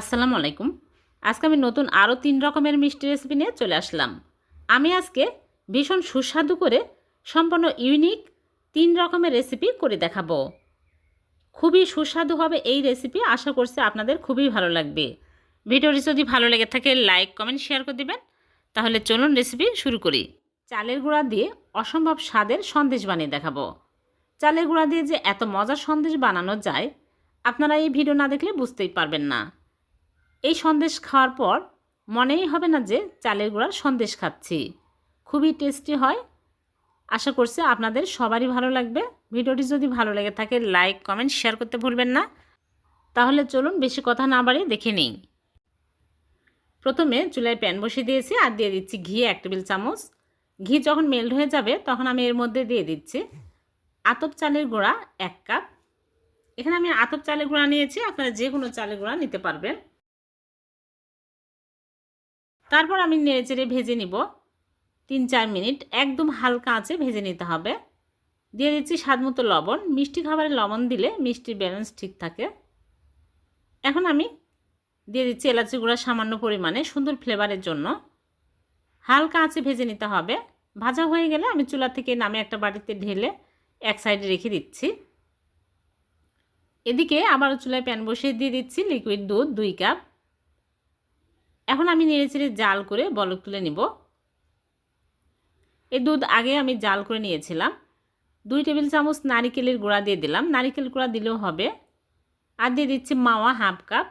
আসসালামু আলাইকুম। আজকে আমি নতুন আরও তিন রকমের মিষ্টি রেসিপি নিয়ে চলে আসলাম। আমি আজকে ভীষণ সুস্বাদু করে সম্পূর্ণ ইউনিক তিন রকমের রেসিপি করে দেখাবো। খুবই সুস্বাদু হবে এই রেসিপি আশা করছি আপনাদের খুবই ভালো লাগবে। ভিডিওটি যদি ভালো লেগে থাকে লাইক কমেন্ট শেয়ার করে দিবেন। তাহলে চলুন রেসিপি শুরু করি। চালের গুঁড়া দিয়ে অসম্ভব স্বাদের সন্দেশ বানিয়ে দেখাবো। চালের গুঁড়া দিয়ে যে এত মজার সন্দেশ বানানো যায়, আপনারা এই ভিডিও না দেখলে বুঝতেই পারবেন না। এই সন্দেশ খাওয়ার পর মনেই হবে না যে চালের গুঁড়ার সন্দেশ খাচ্ছি। খুবই টেস্টি হয়। আশা করছি আপনাদের সবারই ভালো লাগবে। ভিডিওটি যদি ভালো লাগে থাকে লাইক কমেন্ট শেয়ার করতে ভুলবেন না। তাহলে চলুন বেশি কথা না বাড়িয়ে দেখে নিই। প্রথমে চুলায় প্যান বসিয়ে দিয়েছি আর দিয়ে দিচ্ছি ঘি এক টেবিল চামচ। ঘি যখন মেল্ট হয়ে যাবে, তখন আমি এর মধ্যে দিয়ে দিচ্ছি আতপ চালের গুঁড়া এক কাপ। এখানে আমি আতপ চালের গুঁড়া নিয়েছি, আপনারা যে কোনো চালের গুঁড়া নিতে পারবেন। তারপর আমি নেড়ে চেড়ে ভেজে নিব। তিন চার মিনিট একদম হালকা আঁচে ভেজে নিতে হবে। দিয়ে দিচ্ছি স্বাদ মতো লবণ। মিষ্টি খাবারে লবণ দিলে মিষ্টির ব্যালেন্স ঠিক থাকে। এখন আমি দিয়ে দিচ্ছি এলাচি গুঁড়া সামান্য পরিমাণে সুন্দর ফ্লেভারের জন্য। হালকা আঁচে ভেজে নিতে হবে। ভাজা হয়ে গেলে আমি চুলা থেকে নামে একটা বাটিতে ঢেলে এক সাইডে রেখে দিচ্ছি। এদিকে আবার চুলায় প্যান বসিয়ে দিয়ে দিচ্ছি লিকুইড দুধ দুই কাপ এখন আমি নেড়ে চেড়ে জাল করে বলক তুলে নিব। এই দুধ আগে আমি জাল করে নিয়েছিলাম। দুই টেবিল চামচ নারিকেলের গুঁড়া দিয়ে দিলাম। নারিকেল গুঁড়া দিলেও হবে। আর দিয়ে দিচ্ছি মাওয়া হাফ কাপ।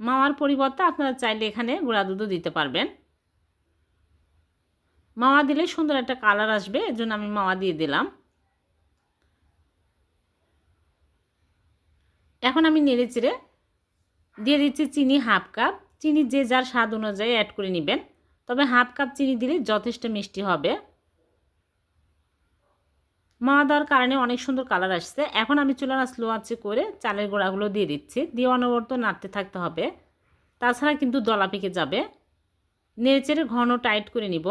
মাওয়ার পরিবর্তে আপনারা চাইলে এখানে গুঁড়া দুধও দিতে পারবেন। মাওয়া দিলে সুন্দর একটা কালার আসবে এর জন্য আমি মাওয়া দিয়ে দিলাম। এখন আমি নেড়ে চেড়ে দিয়ে দিচ্ছি চিনি হাফ কাপ। চিনি যে যার স্বাদ অনুযায়ী অ্যাড করে নেবেন। তবে হাফ কাপ চিনি দিলে যথেষ্ট মিষ্টি হবে। মাওয়া দেওয়ার কারণে অনেক সুন্দর কালার আসছে। এখন আমি চুলার স্লো আঁচে করে চালের গোড়াগুলো দিয়ে দিচ্ছি। দিয়ে অনবরত নাড়তে থাকতে হবে। তাছাড়া কিন্তু দলা পেকে যাবে। নেড়েচেড়ে ঘন টাইট করে নিব।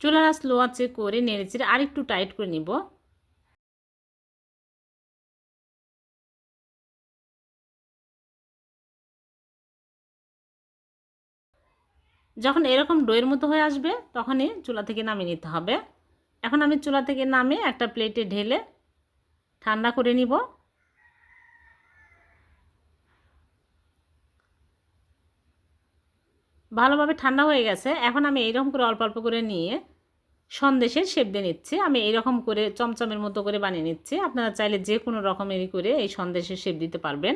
চুলার স্লো আঁচে করে নেড়েচেড়ে আরেকটু টাইট করে নিব। যখন এরকম ডোয়ের মতো হয়ে আসবে, তখনই চুলা থেকে নামিয়ে নিতে হবে। এখন আমি চুলা থেকে নামে একটা প্লেটে ঢেলে ঠান্ডা করে নিব। ভালোভাবে ঠান্ডা হয়ে গেছে। এখন আমি এইরকম করে অল্প অল্প করে নিয়ে সন্দেশের শেপ দিয়ে নিচ্ছি। আমি এইরকম করে চমচমের মতো করে বানিয়ে নিচ্ছি। আপনারা চাইলে যে কোনো রকমেরই করে এই সন্দেশের শেপ দিতে পারবেন।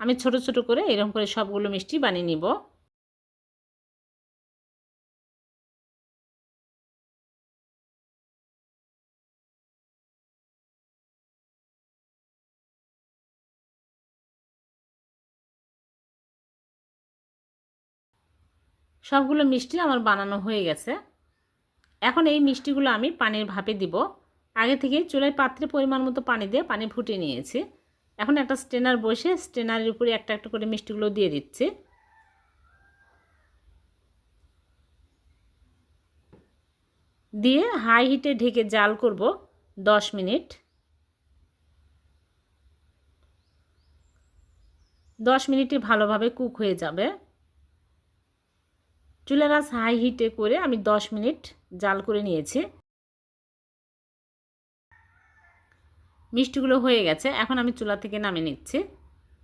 আমি ছোট ছোট করে এরকম করে সবগুলো মিষ্টি বানিয়ে নিব। সবগুলো মিষ্টি আমার বানানো হয়ে গেছে। এখন এই মিষ্টিগুলো আমি পানির ভাপে দিব। আগে থেকে চুলায় পাত্রে পরিমাণ মতো পানি দিয়ে পানি ফুটিয়ে নিয়েছি। এখন একটা স্টেনার বসে স্টেনারের উপরে একটা একটা করে মিষ্টিগুলো দিয়ে দিচ্ছি। দিয়ে হাই হিটে ঢেকে জাল করব দশ মিনিট। দশ মিনিটে ভালোভাবে কুক হয়ে যাবে। চুলার আঁচ হাই হিটে করে আমি 10 মিনিট জাল করে নিয়েছি। মিষ্টিগুলো হয়ে গেছে, এখন আমি চুলা থেকে নামিয়ে নিচ্ছি।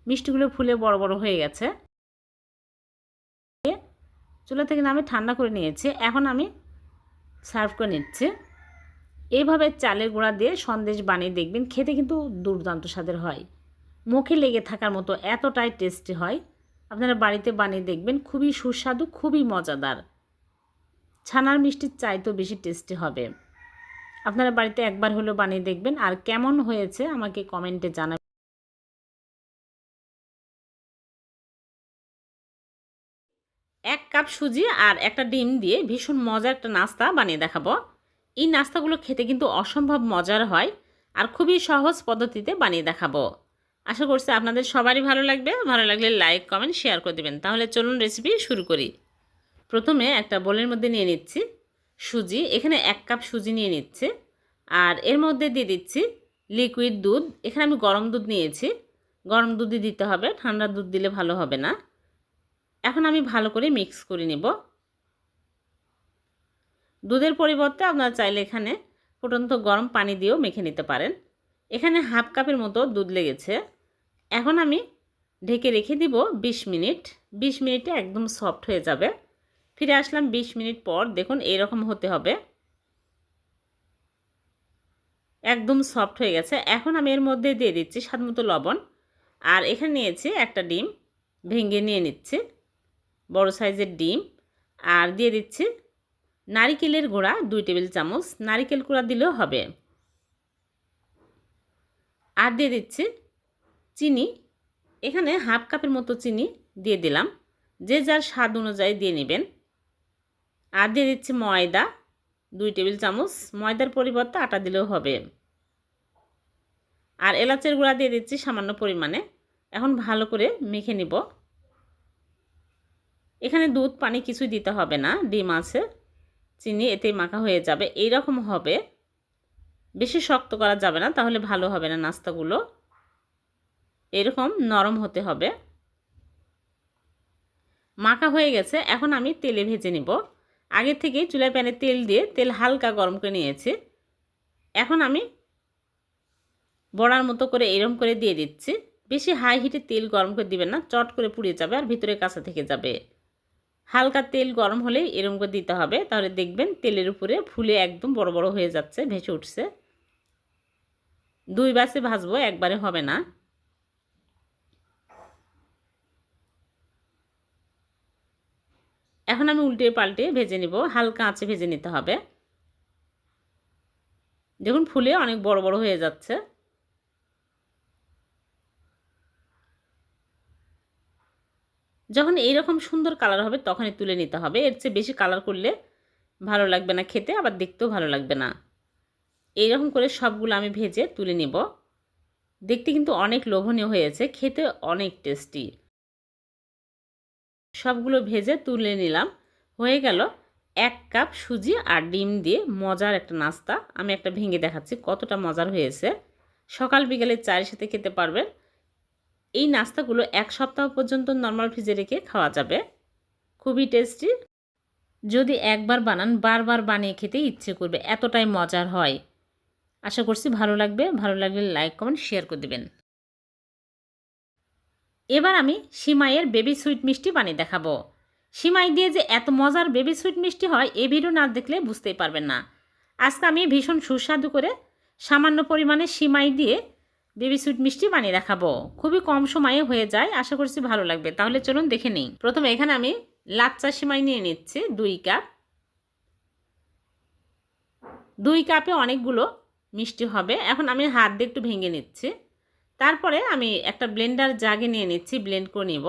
মিষ্টিগুলো ফুলে বড় বড় হয়ে গেছে। চুলা থেকে নামে ঠান্ডা করে নিয়েছি, এখন আমি সার্ভ করে নিচ্ছি। এইভাবে চালের গুঁড়া দিয়ে সন্দেশ বানিয়ে দেখবেন, খেতে কিন্তু দুর্দান্ত স্বাদের হয়। মুখে লেগে থাকার মতো এতটাই টেস্টি হয়। আপনারা বাড়িতে বানিয়ে দেখবেন, খুবই সুস্বাদু, খুবই মজাদার। ছানার মিষ্টির চাইতেও বেশি টেস্টি হবে। আপনারা বাড়িতে একবার হলেও বানিয়ে দেখবেন, আর কেমন হয়েছে আমাকে কমেন্টে জানাবেন। এক কাপ সুজি আর একটা ডিম দিয়ে ভীষণ মজার একটা নাস্তা বানিয়ে দেখাবো। এই নাস্তাগুলো খেতে কিন্তু অসম্ভব মজার হয়, আর খুবই সহজ পদ্ধতিতে বানিয়ে দেখাবো। আশা করছি আপনাদের সবারই ভালো লাগবে। ভালো লাগলে লাইক কমেন্ট শেয়ার করে দেবেন। তাহলে চলুন রেসিপি শুরু করি। প্রথমে একটা বোলের মধ্যে নিয়ে নিচ্ছি সুজি। এখানে এক কাপ সুজি নিয়ে নিচ্ছে। আর এর মধ্যে দিয়ে দিচ্ছি লিকুইড দুধ। এখানে আমি গরম দুধ নিয়েছি। গরম দুধই দিতে হবে। ঠান্ডা দুধ দিলে ভালো হবে না। এখন আমি ভালো করে মিক্স করে নেব। দুধের পরিবর্তে আপনারা চাইলে এখানে ফুটন্ত গরম পানি দিয়েও মেখে নিতে পারেন। এখানে হাফ কাপের মতো দুধ লেগেছে। এখন আমি ঢেকে রেখে দিব ২০ মিনিট। ২০ মিনিটে একদম সফট হয়ে যাবে। ফিরে আসলাম ২০ মিনিট পর। দেখুন, এরকম হতে হবে। একদম সফট হয়ে গেছে। এখন আমি এর মধ্যে দিয়ে দিচ্ছি স্বাদ মতো লবণ। আর এখানে নিয়েছি একটা ডিম। ভেঙে নিয়ে নিচ্ছি। বড় সাইজের ডিম। আর দিয়ে দিচ্ছি নারিকেলের গুঁড়া দুই টেবিল চামচ। নারিকেল গুঁড়া দিলেও হবে। আর দিয়ে দিচ্ছি চিনি, এখানে হাফ কাপের মতো চিনি দিয়ে দিলাম। যে যার স্বাদ অনুযায়ী দিয়ে নেবেন। আর দিয়ে দিচ্ছি ময়দা, দুই টেবিল চামচ। ময়দার পরিবর্তে আটা দিলেও হবে। আর এলাচের গুঁড়া দিয়ে দিচ্ছি সামান্য পরিমাণে। এখন ভালো করে মেখে নিব। এখানে দুধ, পানি কিছুই দিতে হবে না। ডিম আছে, চিনি এতেই মাখা হয়ে যাবে। এই রকম হবে। বেশি শক্ত করা যাবে না, তাহলে ভালো হবে না নাস্তাগুলো। এরকম নরম হতে হবে। মাখা হয়ে গেছে। এখন আমি তেলে ভেজে নিব। আগে থেকেই চুলায় প্যানে তেল দিয়ে তেল হালকা গরম করে নিয়েছি। এখন আমি বড়ার মতো করে এরম করে দিয়ে দিচ্ছি। বেশি হাই হিটে তেল গরম করে দিবেন না, চট করে পুড়িয়ে যাবে আর ভিতরে কাঁচা থেকে যাবে। হালকা তেল গরম হলেই এরম করে দিতে হবে। তাহলে দেখবেন তেলের উপরে ফুলে একদম বড় বড় হয়ে যাচ্ছে, ভেসে উঠছে। দুই বাসে ভাজবো, একবারে হবে না। এখন আমি উল্টে পাল্টে ভেজে নিব। হালকা আঁচে ভেজে নিতে হবে। দেখুন, ফুলে অনেক বড় বড় হয়ে যাচ্ছে। যখন এইরকম সুন্দর কালার হবে, তখনই তুলে নিতে হবে। এর চেয়ে বেশি কালার করলে ভালো লাগবে না খেতে, আবার দেখতেও ভালো লাগবে না। এইরকম করে সবগুলো আমি ভেজে তুলে নেব। দেখতে কিন্তু অনেক লোভনীয় হয়েছে। খেতে অনেক টেস্টি। সবগুলো ভেজে তুলে নিলাম। হয়ে গেল এক কাপ সুজি আর ডিম দিয়ে মজার একটা নাস্তা। আমি একটা ভেঙে দেখাচ্ছি কতটা মজার হয়েছে। সকাল বিকেলে চায়ের সাথে খেতে পারবেন। এই নাস্তাগুলো এক সপ্তাহ পর্যন্ত নর্মাল ফ্রিজে রেখে খাওয়া যাবে। খুবই টেস্টি। যদি একবার বানান, বারবার বানিয়ে খেতে ইচ্ছে করবে। এতটাই মজার হয়। আশা করছি ভালো লাগবে। ভালো লাগলে লাইক, কমেন্ট, শেয়ার করে দেবেন। এবার আমি সিমাইয়ের বেবি সুইট মিষ্টি বানিয়ে দেখাবো। সিমাই দিয়ে যে এত মজার বেবি সুইট মিষ্টি হয়, এই ভিডিও না দেখলে বুঝতেই পারবেন না। আজকে আমি ভীষণ সুস্বাদু করে সামান্য পরিমাণে সিমাই দিয়ে বেবি সুইট মিষ্টি বানিয়ে দেখাবো। খুবই কম সময়ে হয়ে যায়, আশা করছি ভালো লাগবে। তাহলে চলুন দেখে নিই। প্রথমে এখানে আমি লাচ্চা সিমাই নিয়ে নিচ্ছি, দুই কাপ। দুই কাপে অনেকগুলো মিষ্টি হবে। এখন আমি হাত দিয়ে একটু ভেঙে নিচ্ছি। তারপরে আমি একটা ব্লেন্ডার জাগে নিয়ে নিচ্ছি, ব্লেন্ড করে নিব।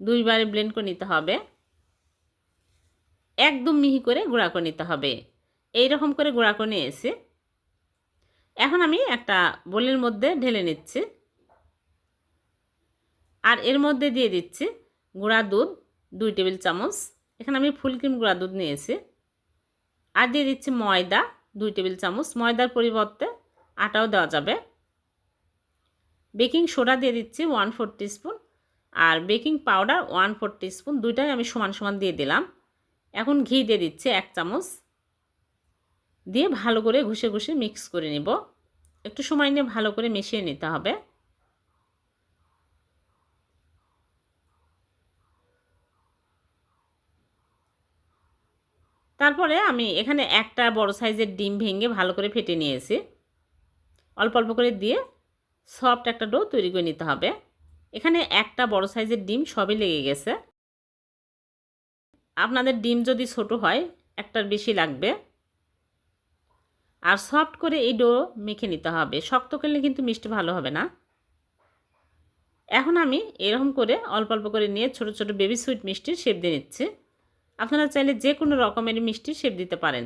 দুইবারে ব্লেন্ড করে নিতে হবে। একদম মিহি করে গুঁড়া করে নিতে হবে। এই রকম করে গুঁড়া করে নিয়ে এসে এখন আমি একটা বোলের মধ্যে ঢেলে নিচ্ছি। আর এর মধ্যে দিয়ে দিচ্ছি গুঁড়া দুধ, দুই টেবিল চামচ। এখানে আমি ফুল ক্রিম গুঁড়া দুধ নিয়েছি। আর দিয়ে দিচ্ছি ময়দা, দুই টেবিল চামচ। ময়দার পরিবর্তে আটাও দেওয়া যাবে। বেকিং সোডা দিয়ে দিচ্ছি ওয়ান ফোর স্পুন আর baking powder one four spoon দুইটাই আমি সমান সমান দিয়ে দিলাম। এখন ঘি দিয়ে দিচ্ছি এক চামচ। দিয়ে ভালো করে ঘষে ঘষে মিক্স করে নেব। একটু সময় নিয়ে ভালো করে মিশিয়ে নিতে হবে। তারপরে আমি এখানে একটা বড় সাইজের ডিম ভেঙে ভালো করে ফেটে নিয়েছি। অল্প অল্প করে দিয়ে সফট একটা ডো তৈরি করে নিতে হবে। এখানে একটা বড় সাইজের ডিম সবই লেগে গেছে। আপনাদের ডিম যদি ছোট হয়, একটার বেশি লাগবে। আর সফট করে এই ডো মেখে নিতে হবে। শক্ত করলে কিন্তু মিষ্টি ভালো হবে না। এখন আমি এরকম করে অল্প অল্প করে নিয়ে ছোট ছোট বেবি সুইট মিষ্টির শেপ দিয়ে নিচ্ছি। আপনারা চাইলে যে কোনো রকমের মিষ্টির শেপ দিতে পারেন।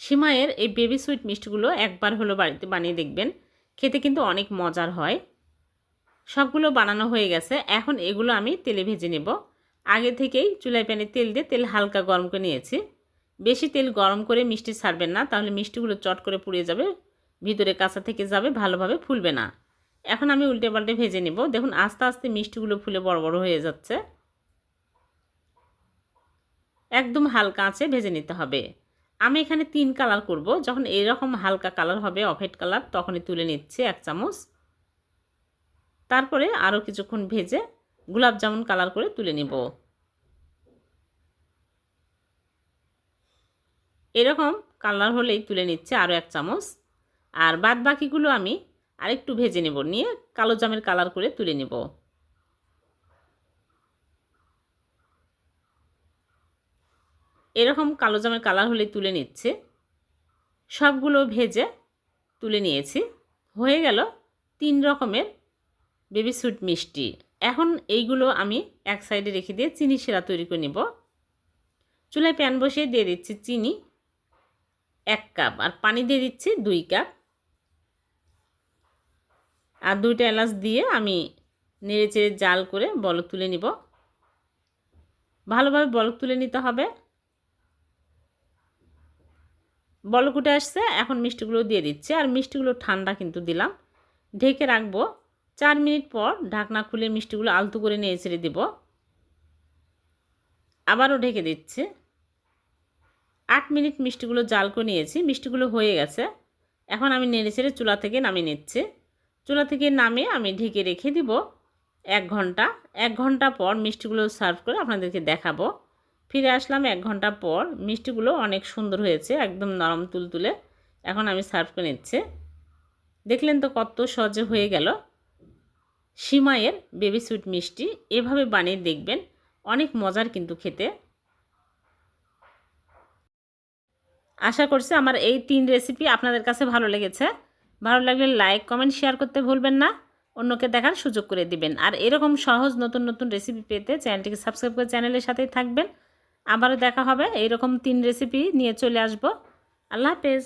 সিমাইয়ের এই বেবি সুইট মিষ্টিগুলো একবার হলো বাড়িতে বানিয়ে দেখবেন। খেতে কিন্তু অনেক মজার হয়। সবগুলো বানানো হয়ে গেছে। এখন এগুলো আমি তেলে ভেজে নেব। আগে থেকেই চুলায় প্যানে তেল দিয়ে তেল হালকা গরম করে নিয়েছি। বেশি তেল গরম করে মিষ্টি ছাড়বেন না, তাহলে মিষ্টিগুলো চট করে পুড়ে যাবে, ভিতরে কাঁচা থেকে যাবে, ভালোভাবে ফুলবে না। এখন আমি উল্টে পাল্টে ভেজে নেব। দেখুন, আস্তে আস্তে মিষ্টিগুলো ফুলে বড় বড় হয়ে যাচ্ছে। একদম হালকা আঁচে ভেজে নিতে হবে। আমি এখানে তিন কালার করব। যখন এরকম হালকা কালার হবে অফেট কালার তখনই তুলে নিচ্ছে এক চামচ। তারপরে আরও কিছুক্ষণ ভেজে গোলাপ জামুন কালার করে তুলে নিব। এরকম কালার হলেই তুলে নিচ্ছে আরও এক চামচ। আর বাদ বাকিগুলো আমি আরেকটু ভেজে নেব, নিয়ে কালো জামের কালার করে তুলে নেব। এরকম কালো জামের কালার হলে তুলে নিচ্ছে। সবগুলো ভেজে তুলে নিয়েছি। হয়ে গেল তিন রকমের বেবি সুইট মিষ্টি। এখন এইগুলো আমি এক সাইডে রেখে দিয়ে চিনি সেরা তৈরি করে নেব। চুলায় প্যান বসিয়ে দিয়ে দিচ্ছি চিনি এক কাপ আর পানি দিয়ে দিচ্ছি দুই কাপ আর দুইটা এলাচ দিয়ে আমি নেড়ে চেড়ে জাল করে বলক তুলে নিব। ভালোভাবে বলক তুলে নিতে হবে। বলক উঠে আসছে, এখন মিষ্টিগুলো দিয়ে দিচ্ছি। আর মিষ্টিগুলো ঠান্ডা কিন্তু দিলাম। ঢেকে রাখব। চার মিনিট পর ঢাকনা খুলে মিষ্টিগুলো আলতু করে নিয়ে ছেড়ে দেব। আবারও ঢেকে দিচ্ছি। আট মিনিট মিষ্টিগুলো জাল করে নিয়েছি। মিষ্টিগুলো হয়ে গেছে। এখন আমি নেড়ে ছেড়ে চুলা থেকে নামিয়ে নিচ্ছি। চুলা থেকে নামিয়ে আমি ঢেকে রেখে দিব এক ঘণ্টা। এক ঘণ্টা পর মিষ্টিগুলো সার্ভ করে আপনাদেরকে দেখাবো। ফিরে আসলাম এক ঘণ্টা পর। মিষ্টিগুলো অনেক সুন্দর হয়েছে, একদম নরম তুলতুলে। এখন আমি সার্ভ করে নিচ্ছি। দেখলেন তো কত সহজে হয়ে গেল। সিমাইয়ের বেবি সুইট মিষ্টি এভাবে বানিয়ে দেখবেন, অনেক মজার কিন্তু খেতে। আশা করছি আমার এই তিন রেসিপি আপনাদের কাছে ভালো লেগেছে। ভালো লাগলে লাইক কমেন্ট শেয়ার করতে ভুলবেন না। অন্যকে দেখার সুযোগ করে দিবেন। আর এরকম সহজ নতুন নতুন রেসিপি পেতে চ্যানেলটিকে সাবস্ক্রাইব করে চ্যানেলের সাথেই থাকবেন। আবারও দেখা হবে। এইরকম তিন রেসিপি নিয়ে চলে আসব। আল্লাহ হাফেজ।